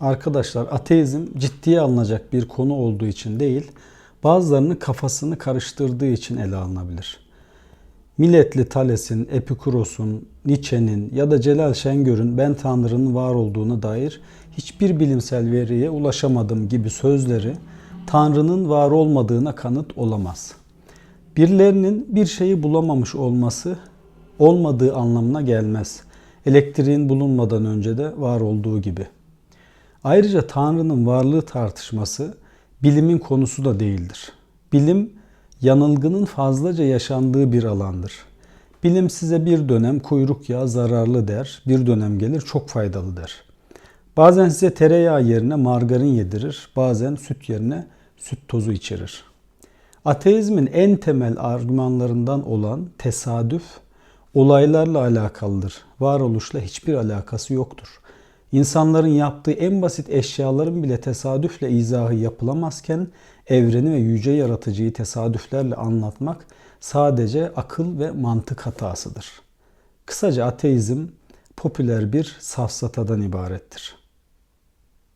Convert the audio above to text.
Arkadaşlar ateizm ciddiye alınacak bir konu olduğu için değil, bazılarının kafasını karıştırdığı için ele alınabilir. Milletli Thales'in, Epikuros'un, Nietzsche'nin ya da Celal Şengör'ün ben Tanrı'nın var olduğuna dair hiçbir bilimsel veriye ulaşamadım gibi sözleri Tanrı'nın var olmadığına kanıt olamaz. Birilerinin bir şeyi bulamamış olması olmadığı anlamına gelmez. Elektriğin bulunmadan önce de var olduğu gibi. Ayrıca Tanrı'nın varlığı tartışması bilimin konusu da değildir. Bilim yanılgının fazlaca yaşandığı bir alandır. Bilim size bir dönem kuyruk yağı zararlı der, bir dönem gelir çok faydalı der. Bazen size tereyağı yerine margarin yedirir, bazen süt yerine süt tozu içirir. Ateizmin en temel argümanlarından olan tesadüf olaylarla alakalıdır. Varoluşla hiçbir alakası yoktur. İnsanların yaptığı en basit eşyaların bile tesadüfle izahı yapılamazken evreni ve yüce yaratıcıyı tesadüflerle anlatmak sadece akıl ve mantık hatasıdır. Kısaca ateizm popüler bir safsatadan ibarettir.